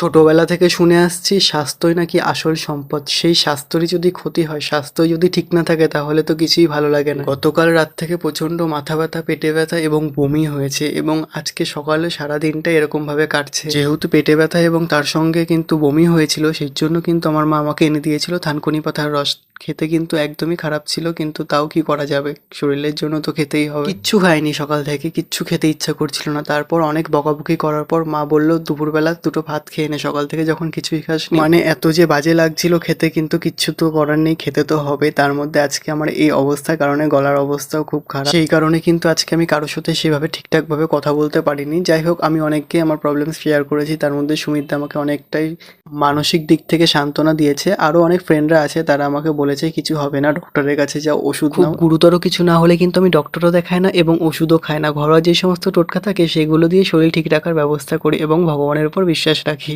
ছোটবেলা থেকে শুনে আসছি, স্বাস্থ্যই নাকি আসল সম্পদ। সেই স্বাস্থ্যরই যদি ক্ষতি হয় স্বাস্থ্য যদি ঠিক না থাকে, তাহলে তো কিছুই ভালো লাগে না। গতকাল রাত থেকে প্রচণ্ড মাথা ব্যথা, পেটে ব্যথা এবং বমি হয়েছে এবং আজকে সকালে সারা দিনটা এরকমভাবে কাটছে। যেহেতু পেটে ব্যথা এবং তার সঙ্গে কিন্তু বমি হয়েছিল সেই জন্য কিন্তু আমার মা আমাকে এনে দিয়েছিল থানকুনি পাতার রস। খেতে কিন্তু একদমই খারাপ ছিল, কিন্তু তাও কি করা যাবে? শরীরের জন্য তো খেতেই হবে। কিচ্ছু খাইনি সকাল থেকে, কিচ্ছু খেতে ইচ্ছা করছিল না। তারপর অনেক বকাবকি করার পর মা বলল, দুপুরবেলা দুটো ভাত খেয়ে নে সকাল থেকে, যখন কিছুই খাসনি। মানে এত যে বাজে লাগছিল খেতে কিন্তু কিচ্ছু তো করার নেই, খেতে তো হবে। তার মধ্যে আজকে আমার এই অবস্থার কারণে গলার অবস্থাও খুব খারাপ। সেই কারণে কিন্তু আজকে আমি কারোর সাথে সেভাবে ঠিকঠাকভাবে কথা বলতে পারিনি। যাই হোক, আমি অনেককে আমার প্রবলেম শেয়ার করেছি। তার মধ্যে সুমিতদা আমাকে অনেকটাই মানসিক দিক থেকে সান্ত্বনা দিয়েছে। আরও অনেক ফ্রেন্ডরা আছে, তারা আমাকে বলেছে কিছু হবে না ডক্টরের কাছে যা ওষুধ খুব গুরুতর কিছু না হলে কিন্তু আমি ডক্টরও দেখাই না এবং ওষুধও খাই না। ঘরোয়া যে সমস্ত টোটকা থাকে সেগুলো দিয়ে শরীর ঠিক রাখার ব্যবস্থা করি এবং ভগবানের উপর বিশ্বাস রাখি।